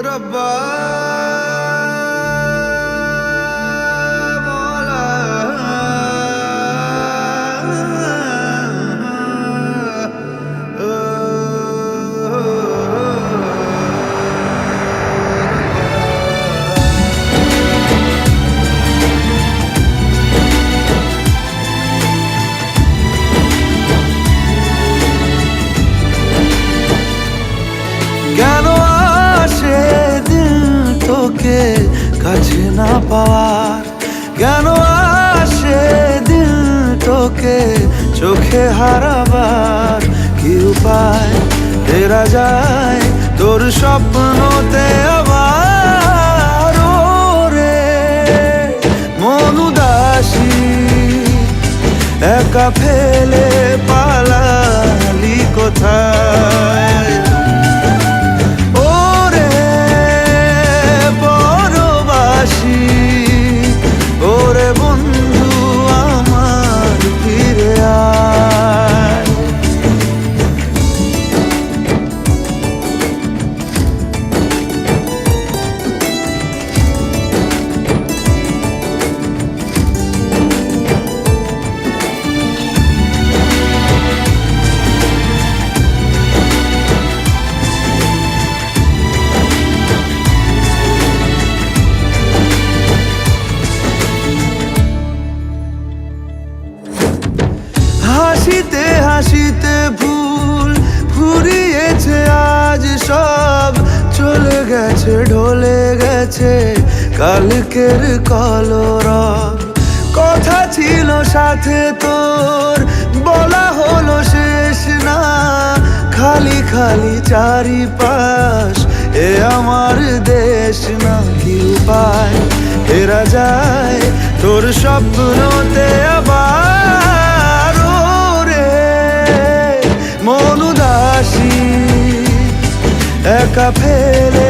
ਰੱਬਾ কাছে না পাওয়ার কেন আসে দিল তোকে, চোখে হারাবার কি উপায়? ফেরা যায় তোর স্বপ্নতে আবার রে মন উদাসী একা ফেলে পালালি হাসিতে হাসিতে ভুল ফুরিয়েছে, আজ সব চলে গেছে, ঢলে গেছে কালকের কলরব। কথা ছিল সাথে তোর, বলা হলো শেষ না। খালি খালি চারিপাশ, এ আমার দেশ না কি উপায়? এরা যায় তোর স্বপ্নতে আবার। একা ফেলে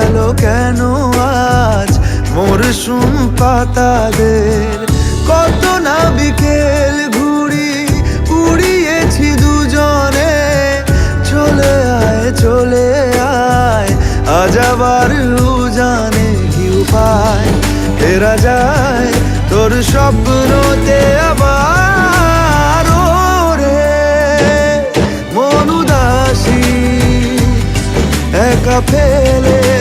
গেল কেন আজ? মরশুম পাতাদের কত না বিকেল ঘুড়ি উড়িয়েছি দুজনে। চলে আয় চলে আয়, আজ আবার জানে কি উপায় ফেরা যায় তোর স্বপ্নতে আবার রে মন একা ফেলে